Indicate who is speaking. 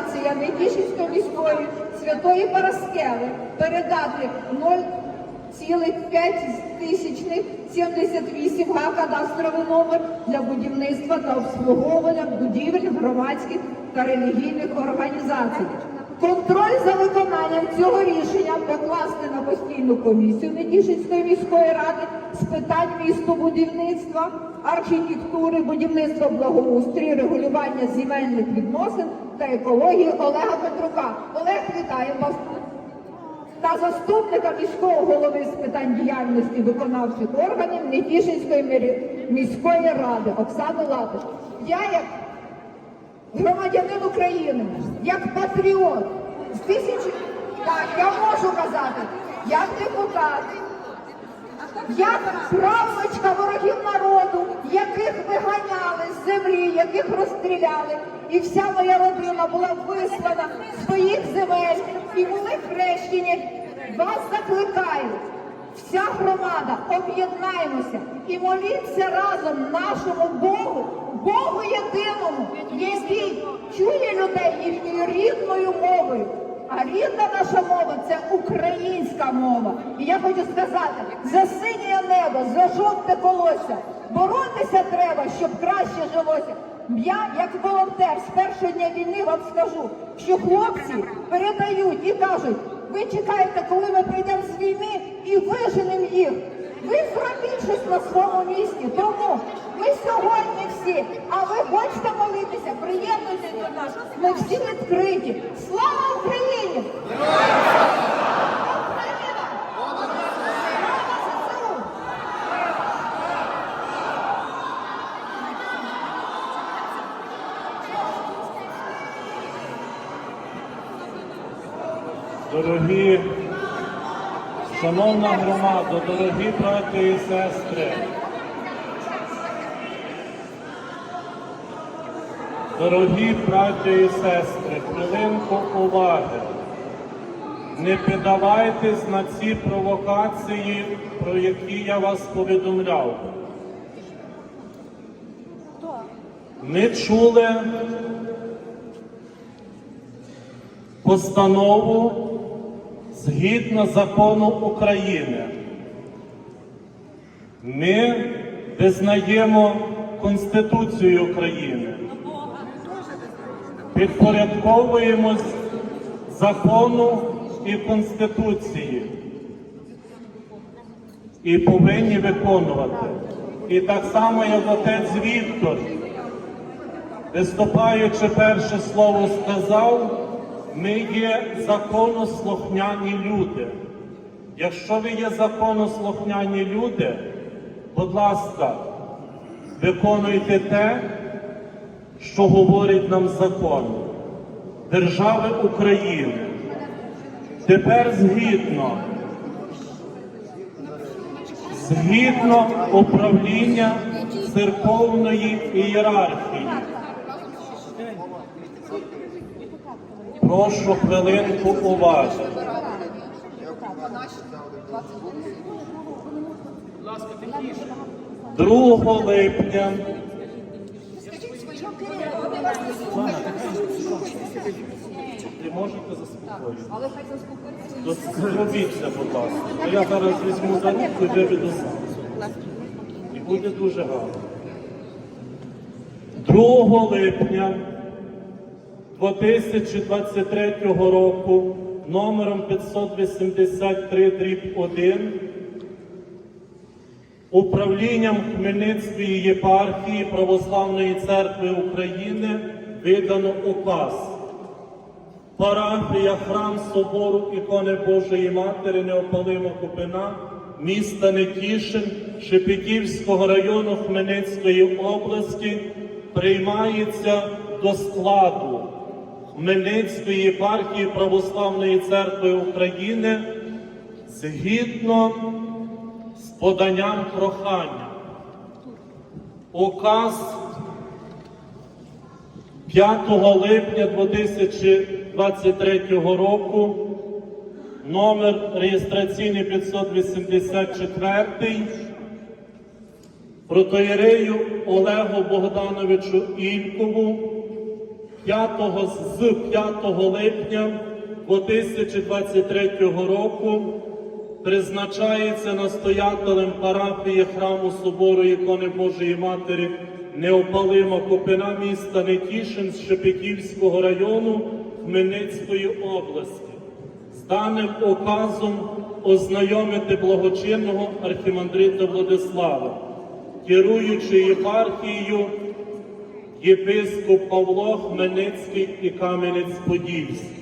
Speaker 1: організація Нетішинської міської святої Параскеви передати 0,5 га кадастровий номер для будівництва та обслуговування будівель громадських та релігійних організацій. Контроль за виконанням цього рішення покласти на постійну комісію Нетішинської міської ради з питань містобудівництва, архітектури, будівництва благоустрою, регулювання земельних відносин та екології Олега Петрука. Олег, вітаємо вас та заступника міського голови з питань діяльності виконавчих органів Нетішинської міської ради Оксану Латиш. Я як громадянин України, як патріот, з тисячі так, я можу казати, як депутат, як правнучка ворогів народу, яких виганяли з землі, яких розстріляли, і вся моя родина була вислана з своїх земель і були хрещені. Вас закликаю, вся громада, об'єднаємося і моліться разом нашому Богу, Богу єдиному, який чує людей їхньою рідною мовою. А рідна наша мова це українська мова. І я хочу сказати, за синє небо, за жовте колося. Боротися треба, щоб краще жилося. Я, як волонтер, з першого дня війни вам скажу, що хлопці передають і кажуть, ви чекаєте, коли ми прийдемо з війни і виженемо їх. Ви зробіть щось на своєму місці. Тому ми сьогодні всі, а ви хочете молитися, приєднуйтесь до нас. Ми всі відкриті. Слава
Speaker 2: Дорогі, шановна громада, дорогі брати і сестри. Дорогі браті і сестри, хвилинку уваги. Не піддавайтесь на ці провокації, про які я вас повідомляв. Ми чули постанову згідно закону України. Ми визнаємо Конституцію України, підпорядковуємось закону і Конституції і повинні виконувати. І так само, як отець Віктор, виступаючи перше слово, сказав, ми є законослухняні люди. Якщо ви є законослухняні люди, будь ласка, виконуйте те, що говорить нам закон держави України. Тепер згідно, згідно управління церковної ієрархії. Прошу хвилинку уваги. 2 липня ви можете заспокоїти?
Speaker 1: Але хай заспокоїться.
Speaker 2: Будь ласка. Я зараз візьму за руку і виведу сам. І буде дуже гарно. 2 липня 2023 року номером 583 дріб 1 управлінням Хмельницької єпархії Православної церкви України видано указ. Парафія храм собору ікони Божої Матері Неопалима Купина, міста Нетішин, Шепетівського району Хмельницької області приймається до складу Хмельницької єпархії Православної церкви України згідно з поданням прохання. Указ 5 липня 2023 року, номер реєстраційний 584, протоєрею Олегу Богдановичу Ількову, 5, з 5 липня 2023 року призначається настоятелем парафії храму собору ікони Божої Матері Неопалима Купина міста Нетішин з Шепетівського району Хмельницької області. З даним указом ознайомити благочинного архімандрита Владислава, керуючи єпархією єпископ Павло Хмельницький і Кам'янець-Подільський.